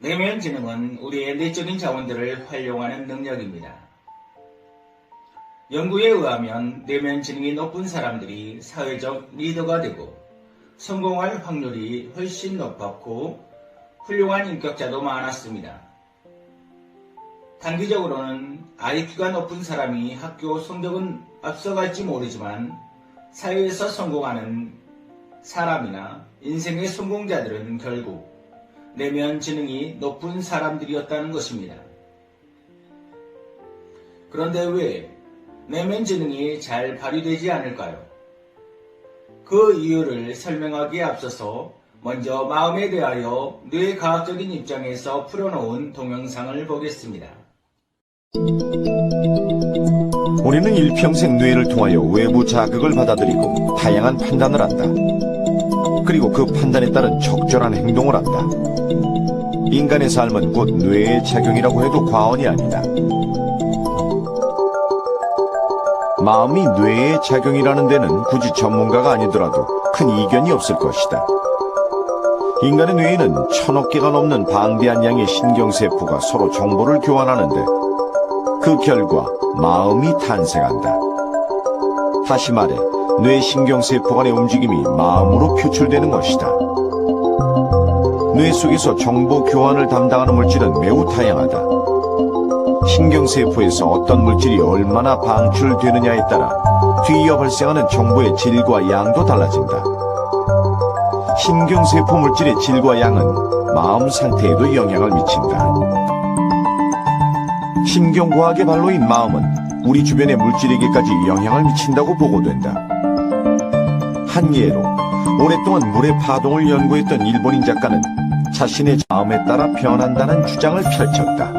내면 지능은 우리의 내적인 자원들을 활용하는 능력입니다. 연구에 의하면 내면 지능이 높은 사람들이 사회적 리더가 되고 성공할 확률이 훨씬 높았고 훌륭한 인격자도 많았습니다. 단기적으로는 IQ가 높은 사람이 학교 성적은 앞서갈지 모르지만 사회에서 성공하는 사람이나 인생의 성공자들은 결국 내면 지능이 높은 사람들이었다는 것입니다. 그런데 왜 내면 지능이 잘 발휘되지 않을까요? 그 이유를 설명하기에 앞서서 먼저 마음에 대하여 뇌과학적인 입장에서 풀어놓은 동영상을 보겠습니다. 우리는 일평생 뇌를 통하여 외부 자극을 받아들이고 다양한 판단을 한다. 그리고 그 판단에 따른 적절한 행동을 한다. 인간의 삶은 곧 뇌의 작용이라고 해도 과언이 아니다. 마음이 뇌의 작용이라는 데는 굳이 전문가가 아니더라도 큰 이견이 없을 것이다. 인간의 뇌에는 천억 개가 넘는 방대한 양의 신경세포가 서로 정보를 교환하는데 그 결과 마음이 탄생한다. 다시 말해 뇌 신경세포 간의 움직임이 마음으로 표출되는 것이다. 뇌 속에서 정보 교환을 담당하는 물질은 매우 다양하다. 신경세포에서 어떤 물질이 얼마나 방출되느냐에 따라 뒤이어 발생하는 정보의 질과 양도 달라진다. 신경세포 물질의 질과 양은 마음 상태에도 영향을 미친다. 신경과학의 발로인 마음은 우리 주변의 물질에게까지 영향을 미친다고 보고된다. 한 예로 오랫동안 물의 파동을 연구했던 일본인 작가는 자신의 마음에 따라 변한다는 주장을 펼쳤다.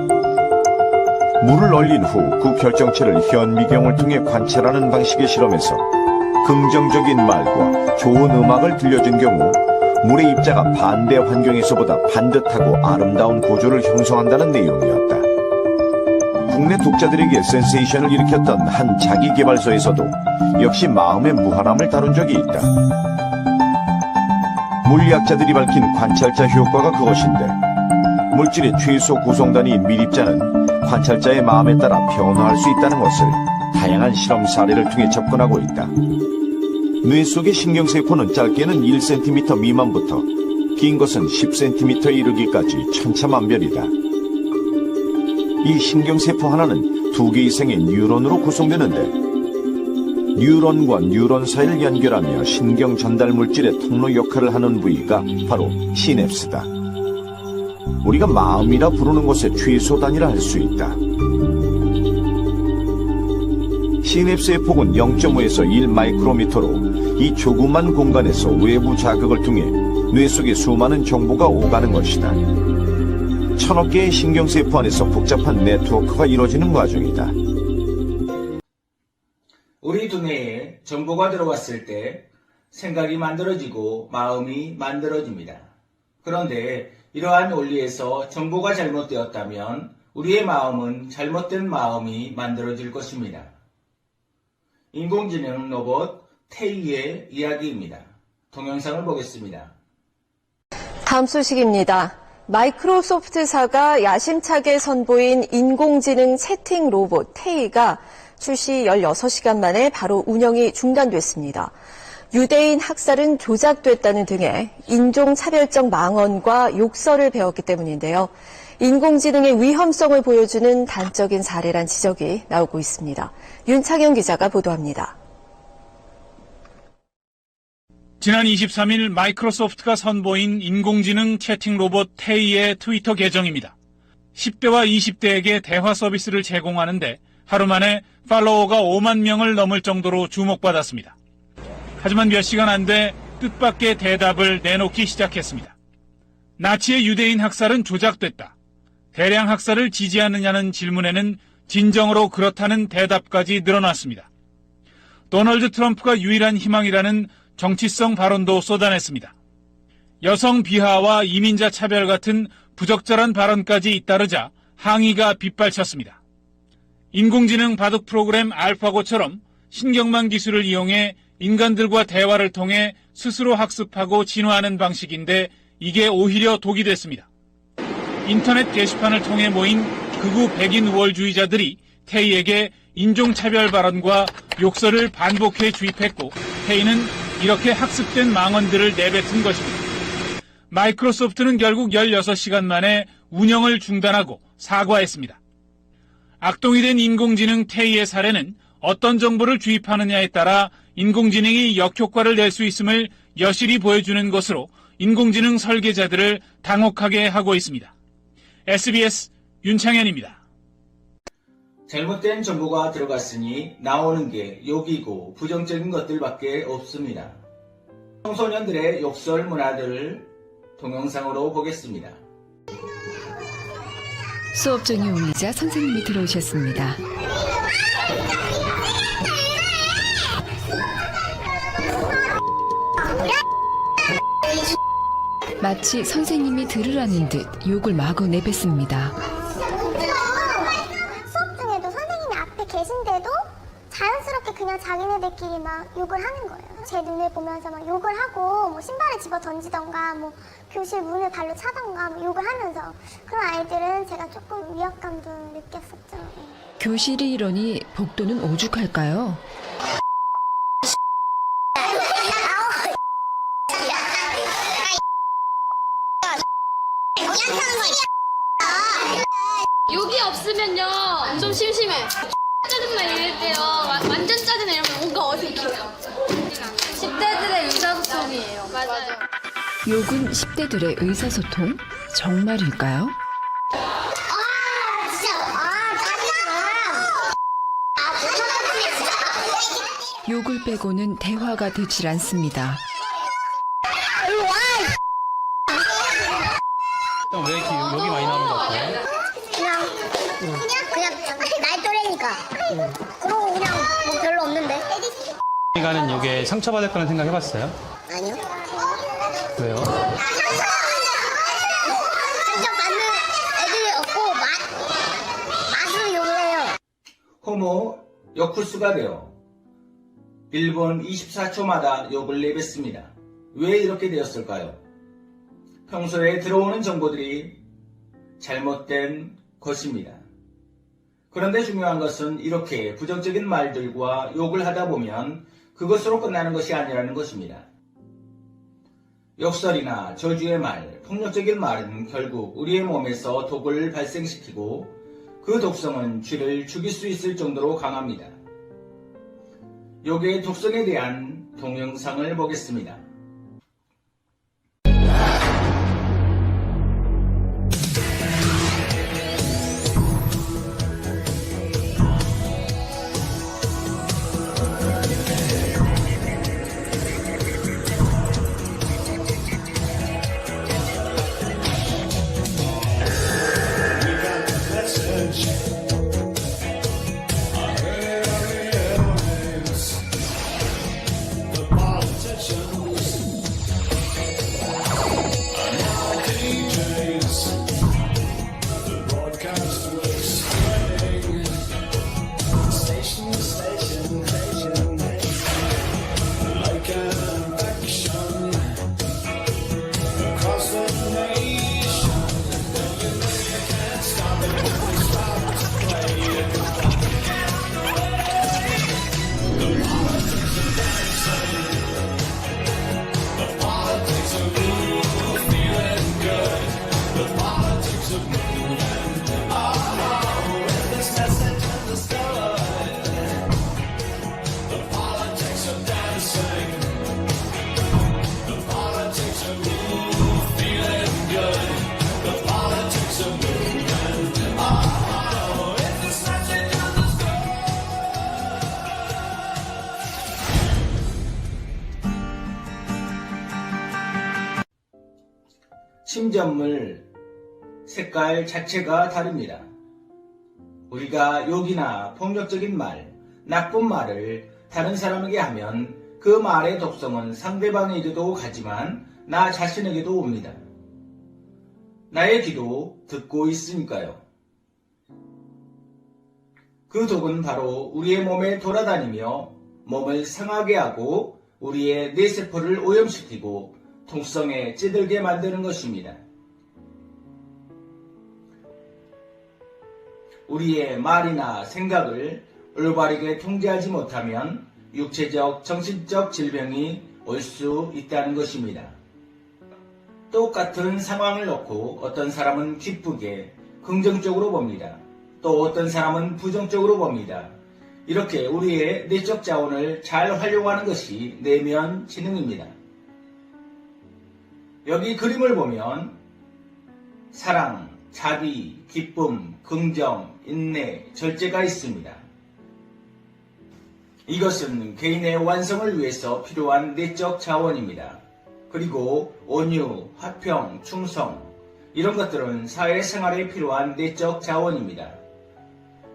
물을 얼린 후 그 결정체를 현미경을 통해 관찰하는 방식의 실험에서 긍정적인 말과 좋은 음악을 들려준 경우 물의 입자가 반대 환경에서보다 반듯하고 아름다운 구조를 형성한다는 내용이었다. 국내 독자들에게 센세이션을 일으켰던 한 자기개발서에서도 역시 마음의 무한함을 다룬 적이 있다. 물리학자들이 밝힌 관찰자 효과가 그것인데 물질의 최소 구성단위인 밀입자는 관찰자의 마음에 따라 변화할 수 있다는 것을 다양한 실험 사례를 통해 접근하고 있다. 뇌 속의 신경세포는 짧게는 1cm 미만부터 긴 것은 10cm에 이르기까지 천차만별이다. 이 신경세포 하나는 두 개 이상의 뉴런으로 구성되는데 뉴런과 뉴런 사이를 연결하며 신경 전달 물질의 통로 역할을 하는 부위가 바로 시냅스다. 우리가 마음이라 부르는 것의 최소 단위라 할 수 있다. 시냅스의 폭은 0.5에서 1 마이크로미터로 이 조그만 공간에서 외부 자극을 통해 뇌 속에 수많은 정보가 오가는 것이다. 천억 개의 신경세포 안에서 복잡한 네트워크가 이루어지는 과정이다. 정보가 들어왔을 때 생각이 만들어지고 마음이 만들어집니다. 그런데 이러한 원리에서 정보가 잘못되었다면 우리의 마음은 잘못된 마음이 만들어질 것입니다. 인공지능 로봇 테이의 이야기입니다. 동영상을 보겠습니다. 다음 소식입니다. 마이크로소프트사가 야심차게 선보인 인공지능 채팅 로봇 테이가 출시 16시간 만에 바로 운영이 중단됐습니다. 유대인 학살은 조작됐다는 등의 인종차별적 망언과 욕설을 배웠기 때문인데요. 인공지능의 위험성을 보여주는 단적인 사례란 지적이 나오고 있습니다. 윤창현 기자가 보도합니다. 지난 23일 마이크로소프트가 선보인 인공지능 채팅 로봇 테이의 트위터 계정입니다. 10대와 20대에게 대화 서비스를 제공하는데 하루 만에 팔로워가 5만 명을 넘을 정도로 주목받았습니다. 하지만 몇 시간 안 돼 뜻밖의 대답을 내놓기 시작했습니다. 나치의 유대인 학살은 조작됐다. 대량 학살을 지지하느냐는 질문에는 진정으로 그렇다는 대답까지 늘어났습니다. 도널드 트럼프가 유일한 희망이라는 정치성 발언도 쏟아냈습니다. 여성 비하와 이민자 차별 같은 부적절한 발언까지 잇따르자 항의가 빗발쳤습니다. 인공지능 바둑 프로그램 알파고처럼 신경망 기술을 이용해 인간들과 대화를 통해 스스로 학습하고 진화하는 방식인데 이게 오히려 독이 됐습니다. 인터넷 게시판을 통해 모인 극우 백인 우월주의자들이 태희에게 인종차별 발언과 욕설을 반복해 주입했고 태희는 이렇게 학습된 망언들을 내뱉은 것입니다. 마이크로소프트는 결국 16시간 만에 운영을 중단하고 사과했습니다. 악동이 된 인공지능 태희의 사례는 어떤 정보를 주입하느냐에 따라 인공지능이 역효과를 낼 수 있음을 여실히 보여주는 것으로 인공지능 설계자들을 당혹하게 하고 있습니다. SBS 윤창현입니다. 잘못된 정보가 들어갔으니 나오는 게 욕이고 부정적인 것들밖에 없습니다. 청소년들의 욕설 문화들을 동영상으로 보겠습니다. 수업 중에 울리자 선생님이 들어오셨습니다. 마치 선생님이 들으라는 듯 욕을 마구 내뱉습니다. 막 욕을 하는 거예요. 제 눈을 보면서 막 욕을 하고 뭐 신발을 집어 던지던가 뭐 교실 문을 발로 차던가 뭐 욕을 하면서 그런 아이들은 제가 조금 위압감도 느꼈었죠. 교실이 이러니 복도는 오죽할까요? 욕이 없으면요 좀 심심해 짜증나 이럴 때요 와- 완전 짜증나 이러면 뭔가 어색해요 10대들의 의사소통이에요 맞아요 욕은 10대들의 의사소통? 정말일까요? 욕을 빼고는 대화가 되질 않습니다. 왜 이렇게 욕이 많이 나오는 것 같아요? 그냥 그냥 그냥 나이 또래니까 그러고 그냥 뭐 별로 없는데 가는 욕에 상처받을 거라는 생각 해봤어요? 아니요 왜요? 상처 받는 애들이 없고 맛 맛으로 욕을 해요 호모 역후수가 되어 1분 24초마다 욕을 내뱉습니다. 왜 이렇게 되었을까요? 평소에 들어오는 정보들이 잘못된 것입니다. 그런데 중요한 것은 이렇게 부정적인 말들과 욕을 하다 보면 그것으로 끝나는 것이 아니라는 것입니다. 욕설이나 저주의 말, 폭력적인 말은 결국 우리의 몸에서 독을 발생시키고 그 독성은 쥐를 죽일 수 있을 정도로 강합니다. 욕의 독성에 대한 동영상을 보겠습니다. 침전물 색깔 자체가 다릅니다. 우리가 욕이나 폭력적인 말, 나쁜 말을 다른 사람에게 하면 그 말의 독성은 상대방에게도 가지만 나 자신에게도 옵니다. 나의 귀도 듣고 있으니까요. 그 독은 바로 우리의 몸에 돌아다니며 몸을 상하게 하고 우리의 뇌세포를 오염시키고 통성에 찌들게 만드는 것입니다. 우리의 말이나 생각을 올바르게 통제하지 못하면 육체적, 정신적 질병이 올 수 있다는 것입니다. 똑같은 상황을 놓고 어떤 사람은 기쁘게 긍정적으로 봅니다. 또 어떤 사람은 부정적으로 봅니다. 이렇게 우리의 내적 자원을 잘 활용하는 것이 내면 지능입니다. 여기 그림을 보면 사랑, 자비, 기쁨, 긍정, 인내, 절제가 있습니다. 이것은 개인의 완성을 위해서 필요한 내적 자원입니다. 그리고 온유, 화평, 충성, 이런 것들은 사회생활에 필요한 내적 자원입니다.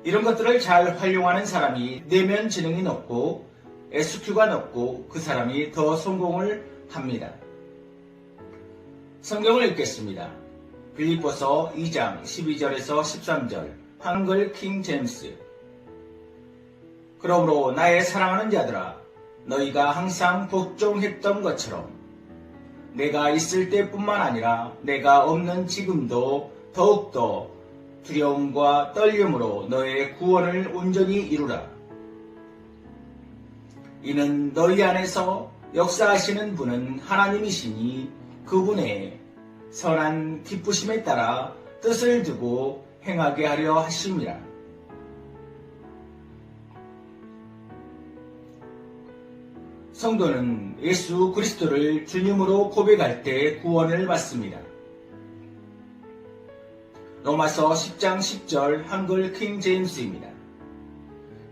이런 것들을 잘 활용하는 사람이 내면 지능이 높고 SQ가 높고 그 사람이 더 성공을 합니다. 성경을 읽겠습니다. 빌립보서 2장 12절에서 13절 한글 킹 제임스 그러므로 나의 사랑하는 자들아 너희가 항상 복종했던 것처럼 내가 있을 때뿐만 아니라 내가 없는 지금도 더욱더 두려움과 떨림으로 너의 구원을 온전히 이루라. 이는 너희 안에서 역사하시는 분은 하나님이시니 그분의 선한 기쁘심에 따라 뜻을 두고 행하게 하려 하심이라. 성도는 예수 그리스도를 주님으로 고백할 때 구원을 받습니다. 로마서 10장 10절 한글 킹 제임스입니다.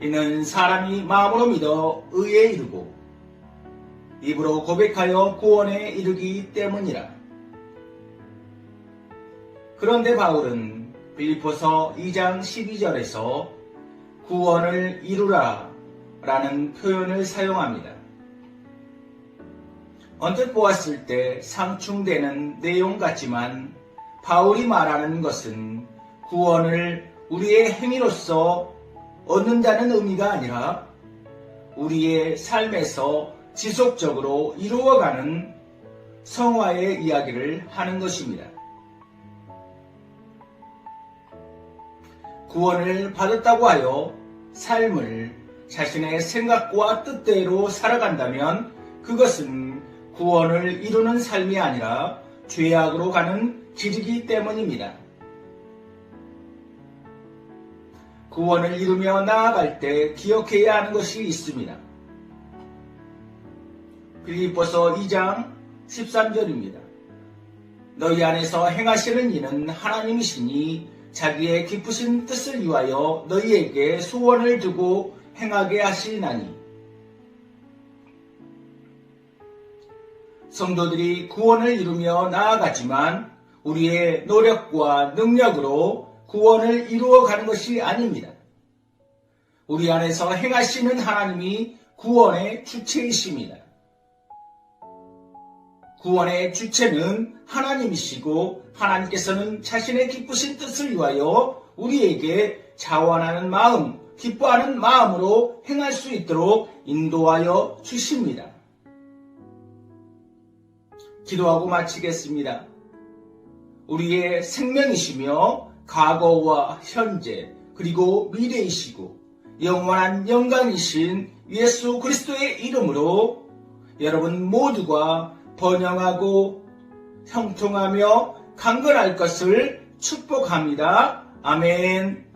이는 사람이 마음으로 믿어 의에 이르고 입으로 고백하여 구원에 이르기 때문이라. 그런데 바울은 빌리포서 2장 12절에서 구원을 이루라 라는 표현을 사용합니다. 언뜻 보았을 때 상충되는 내용 같지만 바울이 말하는 것은 구원을 우리의 행위로서 얻는다는 의미가 아니라 우리의 삶에서 지속적으로 이루어가는 성화의 이야기를 하는 것입니다. 구원을 받았다고 하여 삶을 자신의 생각과 뜻대로 살아간다면 그것은 구원을 이루는 삶이 아니라 죄악으로 가는 길이기 때문입니다. 구원을 이루며 나아갈 때 기억해야 하는 것이 있습니다. 빌립보서 2장 13절입니다. 너희 안에서 행하시는 이는 하나님이시니 자기의 기쁘신 뜻을 위하여 너희에게 소원을 두고 행하게 하시나니 성도들이 구원을 이루며 나아가지만 우리의 노력과 능력으로 구원을 이루어 가는 것이 아닙니다. 우리 안에서 행하시는 하나님이 구원의 주체이십니다. 구원의 주체는 하나님이시고 하나님께서는 자신의 기쁘신 뜻을 위하여 우리에게 자원하는 마음, 기뻐하는 마음으로 행할 수 있도록 인도하여 주십니다. 기도하고 마치겠습니다. 우리의 생명이시며 과거와 현재 그리고 미래이시고 영원한 영광이신 예수 그리스도의 이름으로 여러분 모두가 번영하고 형통하며 강건할 것을 축복합니다. 아멘.